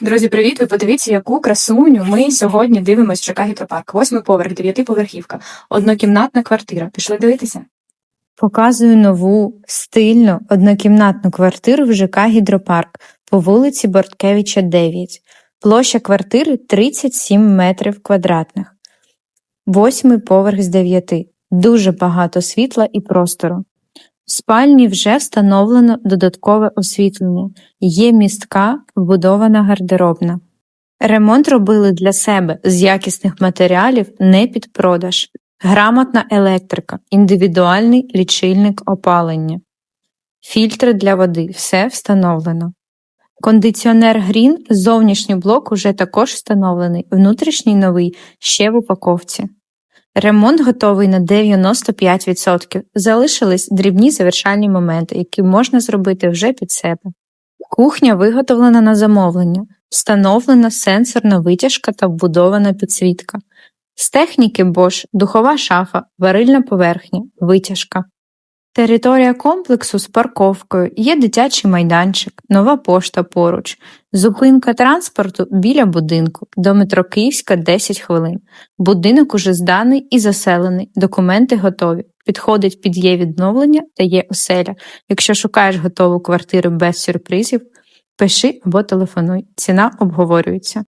Друзі, привіт! Ви подивіться, яку красуню ми сьогодні дивимося в ЖК Гідропарк. Восьмий поверх, дев'ятиповерхівка, однокімнатна квартира. Пішли дивитися? Показую нову стильну однокімнатну квартиру в ЖК Гідропарк по вулиці Борткевича 9. Площа квартири 37 метрів квадратних. Восьмий поверх з дев'яти. Дуже багато світла і простору. В спальні вже встановлено додаткове освітлення. Є містка, вбудована гардеробна. Ремонт робили для себе з якісних матеріалів не під продаж. Грамотна електрика, індивідуальний лічильник опалення, фільтри для води все встановлено. Кондиціонер Грін, зовнішній блок уже також встановлений, внутрішній новий ще в упаковці. Ремонт готовий на 95%. Залишились дрібні завершальні моменти, які можна зробити вже під себе. Кухня виготовлена на замовлення, встановлена сенсорна витяжка та вбудована підсвітка. З техніки Bosch – духова шафа, варильна поверхня, витяжка. Територія комплексу з парковкою, є дитячий майданчик, нова пошта поруч, зупинка транспорту біля будинку, до метро Київська 10 хвилин. Будинок уже зданий і заселений, документи готові. Підходить під є відновлення та є оселя. Якщо шукаєш готову квартиру без сюрпризів, пиши або телефонуй. Ціна обговорюється.